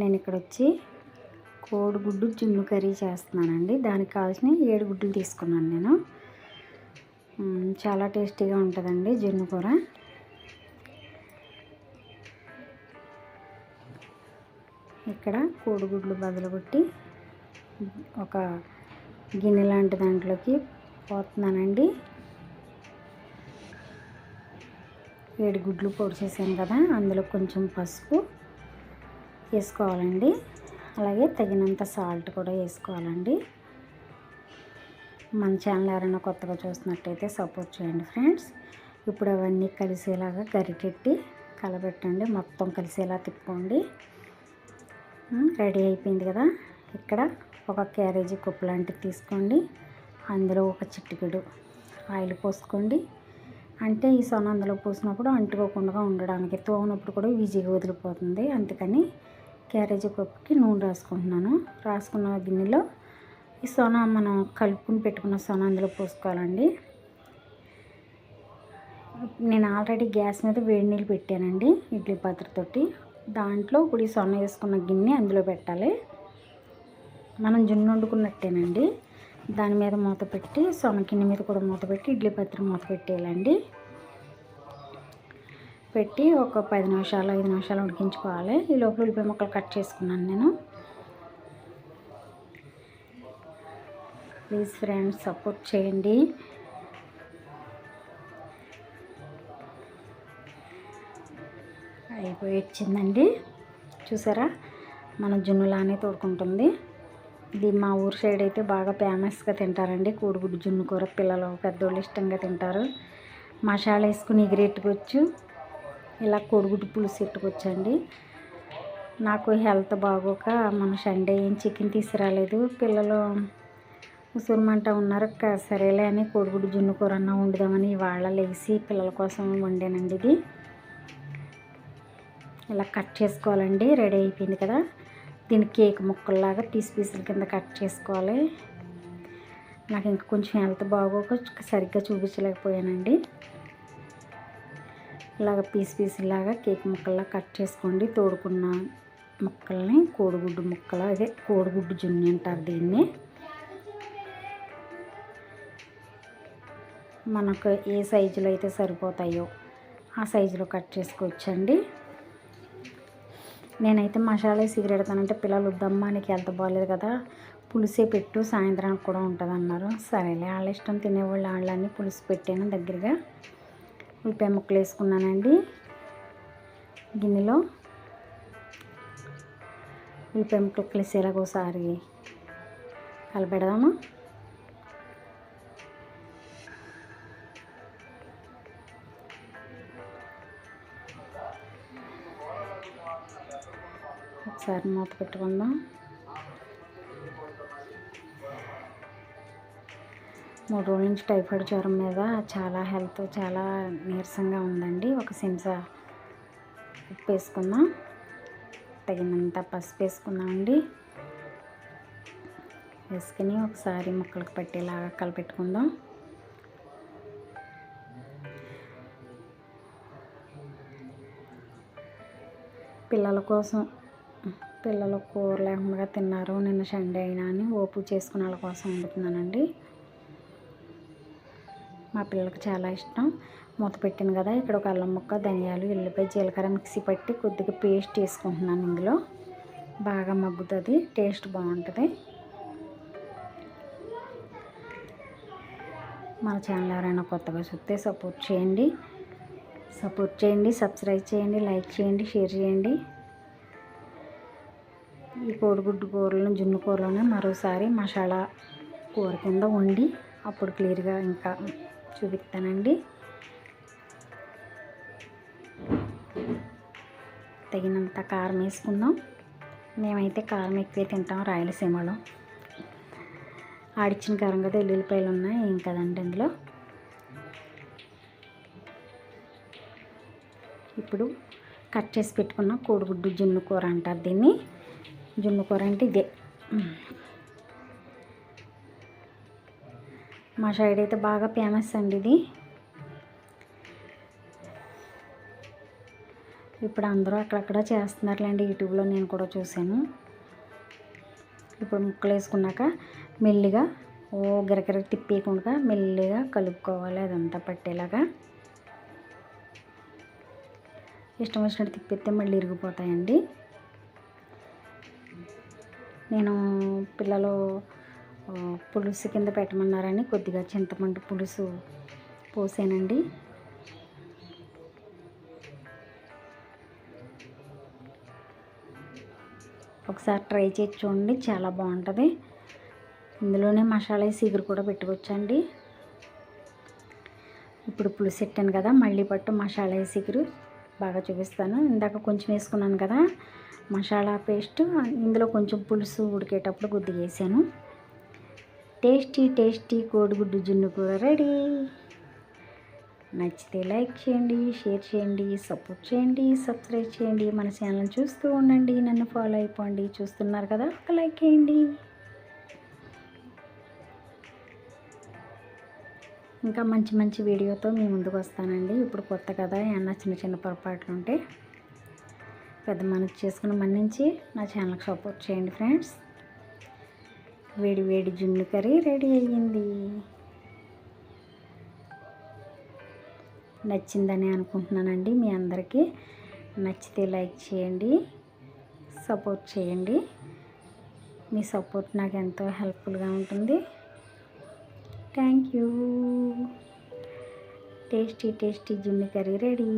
నేను ఇక్కడ వచ్చి కోడిగుడ్డు జున్ను కర్రీ చేస్తున్నానండి. దానికి కావాల్సిన ఏడు గుడ్లు తీసుకున్నాను నేను. చాలా టేస్టీగా ఉంటుందండి జున్ను కూర. ఇక్కడ కోడిగుడ్లు బదులుగొట్టి ఒక గిన్నె లాంటి దాంట్లోకి పోతున్నానండి. ఏడు గుడ్లు పొడిచేసాను కదా అందులో కొంచెం పసుపు వేసుకోవాలండి. అలాగే తగినంత సాల్ట్ కూడా వేసుకోవాలండి. మన ఛానల్ ఎవరైనా కొత్తగా చూసినట్టయితే సపోర్ట్ చేయండి ఫ్రెండ్స్. ఇప్పుడు అవన్నీ కలిసేలాగా గరిటెట్టి కలబెట్టండి. మొత్తం కలిసేలా తిప్పుకోండి. రెడీ అయిపోయింది కదా. ఇక్కడ ఒక క్యారేజీ కుప్పు లాంటిది తీసుకోండి. అందులో ఒక చిట్టుకుడు ఆయిల్ పోసుకోండి. అంటే ఈ సొన అందులో పోసినప్పుడు అంటుకోకుండా ఉండడానికి తోగినప్పుడు కూడా ఈజీగా వదిలిపోతుంది. అందుకని క్యారేజీ పప్పుకి నూనె రాసుకుంటున్నాను. రాసుకున్న గిన్నెలో ఈ సొన మనం కలుపుకుని పెట్టుకున్న సొన అందులో పోసుకోవాలండి. నేను ఆల్రెడీ గ్యాస్ మీద వేడి నీళ్ళు పెట్టానండి ఇడ్లీ పాత్రతోటి. దాంట్లో ఇప్పుడు ఈ సొన వేసుకున్న గిన్నె అందులో పెట్టాలి. మనం జున్ను వండుకున్నట్టేనండి. దాని మీద మూత పెట్టి సొన గిన్నె మీద కూడా మూత పెట్టి ఇడ్లీ పాత్ర మూత పెట్టేయాలండి. పెట్టి ఒక పది నిమిషాలు ఐదు నిమిషాలు ఉడికించుకోవాలి. ఈ లోపల ఉల్లిపాయ ముక్కలు కట్ చేసుకున్నాను నేను. ప్లీజ్ ఫ్రెండ్స్ సపోర్ట్ చేయండి. అయిపోయి వచ్చిందండి చూసారా? మన జున్నులానే తోడుకుంటుంది. ఇది మా ఊరు సైడ్ అయితే బాగా ఫేమస్గా తింటారండి. కోడిగుడ్డు జున్ను కూర పిల్లలు పెద్దోళ్ళు ఇష్టంగా తింటారు. మసాలా వేసుకుని ఎగిరెట్టుకోవచ్చు. ఇలా కోడిగుడ్డు పులుసు ఎట్టుకొచ్చండి నాకు హెల్త్ బాగోక మన సండే ఏం చికెన్ తీసుకురాలేదు. పిల్లలు ఉసురుమంట ఉన్నారు. క- సరేలే అని కోడిగుడ్డు జున్ను కూర అన్న వండుదామని ఇవాళ లేచి పిల్లల కోసం వండానండి ఇది. ఇలా కట్ చేసుకోవాలండి. రెడీ అయిపోయింది కదా. దీన్ని కేక్ ముక్కల్లాగా పీస్ పీసుల కింద కట్ చేసుకోవాలి. నాకు ఇంకా కొంచెం హెల్త్ బాగోక సరిగ్గా చూపించలేకపోయానండి. ఇలాగ పీస్ పీసులాగా కేక్ ముక్కల్లా కట్ చేసుకోండి. తోడుకున్న ముక్కల్ని కోడిగుడ్డు ముక్కలు అదే కోడిగుడ్డు జున్ని అంటారు దీన్ని. మనకు ఏ సైజులో అయితే సరిపోతాయో ఆ సైజులో కట్ చేసుకోవచ్చండి. నేనైతే మసాలా సిగరెడతానంటే పిల్లలు దమ్మానికి నీకు బాగలేదు కదా పులుసే పెట్టు సాయంత్రానికి కూడా ఉంటుంది అన్నారు సరేలే వాళ్ళ ఇష్టం తినేవాళ్ళు వాళ్ళని పులుసు పెట్టాను దగ్గరగా. ఉల్లిపాయ ముక్కలు వేసుకున్నానండి. గిన్నెలో ఉల్లిపాయ ముక్కలు కలిసేలాగా ఒకసారి కలపెడదాము? ఒకసారి మూత పెట్టుకుందాం. మూడు రోజుల నుంచి టైఫాయిడ్ జ్వరం మీద చాలా హెల్త్ చాలా నీరసంగా ఉందండి. ఒక చెంచా ఉప్పు వేసుకుందాం తగినంత పసుపు వేసుకుందామండి. వేసుకుని ఒకసారి ముక్కలకు పట్టేలాగా కలిపెట్టుకుందాం. పిల్లల కోసం పిల్లలు కూర లేకుండా తిన్నారు. నిన్న సండే అయినా అని ఓపు చేసుకునే వాళ్ళ కోసం వండుతున్నానండి. మా పిల్లలకు చాలా ఇష్టం. మూత పెట్టాను కదా ఇక్కడ ఒక అల్లం ముక్క ధనియాలు ఎల్లిపాయ జీలకర్ర మిక్సీ పట్టి కొద్దిగా పేస్ట్ వేసుకుంటున్నాను ఇందులో. బాగా మగ్గుతుంది టేస్ట్ బాగుంటుంది. మన ఛానల్ ఎవరైనా కొత్తగా చూస్తే సపోర్ట్ చేయండి. సపోర్ట్ చేయండి సబ్స్క్రైబ్ చేయండి లైక్ చేయండి షేర్ చేయండి. ఈ కోడిగుడ్డు కూరలను జున్ను కూరలోనే మరోసారి మసాలా కూర కింద వండి అప్పుడు క్లియర్గా ఇంకా చూపిస్తానండి. తగినంత కారం వేసుకుందాం. మేమైతే కారం ఎక్కువే తింటాం రాయలసీమలో. ఆడిచ్చిన కారం కదా ఎల్లుల్లిపాయలు ఉన్నాయి ఏం కదండి ఇందులో? ఇప్పుడు కట్ చేసి పెట్టుకున్న కోడిగుడ్డు జున్ను కూర అంటారు దీన్ని. జున్ను కూర అంటే ఇదే. మా సైడ్ అయితే బాగా ఫేమస్ అండి ఇది. ఇప్పుడు అందరూ అక్కడక్కడ చేస్తున్నారులేండి. యూట్యూబ్లో నేను కూడా చూశాను. ఇప్పుడు ముక్కలు వేసుకున్నాక మెల్లిగా ఓ గిరగిర తిప్పేయకుండా మెల్లిగా కలుపుకోవాలి. అదంతా పట్టేలాగా. ఇష్టం వచ్చినట్టు తిప్పితే మళ్ళీ ఇరిగిపోతాయండి. నేను పిల్లలు పులుసు కింద పెట్టమన్నారని కొద్దిగా చింతపండు పులుసు పోసానండి. ఒకసారి ట్రై చేసి చూడండి చాలా బాగుంటుంది. ఇందులోనే మసాలా సీగురు కూడా పెట్టుకోవచ్చండి. ఇప్పుడు పులుసు పెట్టాను కదా మళ్ళీ పట్టు మసాలా సీగురు బాగా చూపిస్తాను. ఇందాక కొంచెం వేసుకున్నాను కదా మసాలా పేస్ట్ ఇందులో కొంచెం పులుసు ఉడికేటప్పుడు గుద్ది వేసాను టేస్టీ టేస్టీ కోడిగుడ్డు జున్ను కూర రెడీ. నచ్చితే లైక్ చేయండి షేర్ చేయండి సపోర్ట్ చేయండి సబ్స్క్రైబ్ చేయండి. మన ఛానల్ చూస్తూ ఉండండి. నన్ను ఫాలో అయిపోండి. చూస్తున్నారు కదా? ఒక లైక్ చేయండి. ఇంకా మంచి మంచి వీడియోతో మీ ముందుకు వస్తానండి. ఇప్పుడు కొత్త కదా ఏమన్నా చిన్న చిన్న పొరపాట్లు ఉంటే పెద్ద మనసు చేసుకుని మన్నించి నా ఛానల్కి సపోర్ట్ చేయండి ఫ్రెండ్స్. వేడి వేడి జున్ను కర్రీ రెడీ అయ్యింది. నచ్చిందని అనుకుంటున్నానండి మీ అందరికీ. నచ్చితే లైక్ చేయండి సపోర్ట్ చేయండి. మీ సపోర్ట్ నాకు ఎంతో హెల్ప్ఫుల్గా ఉంటుంది. Thank you. టేస్టీ టేస్టీ జున్ను కర్రీ రెడీ.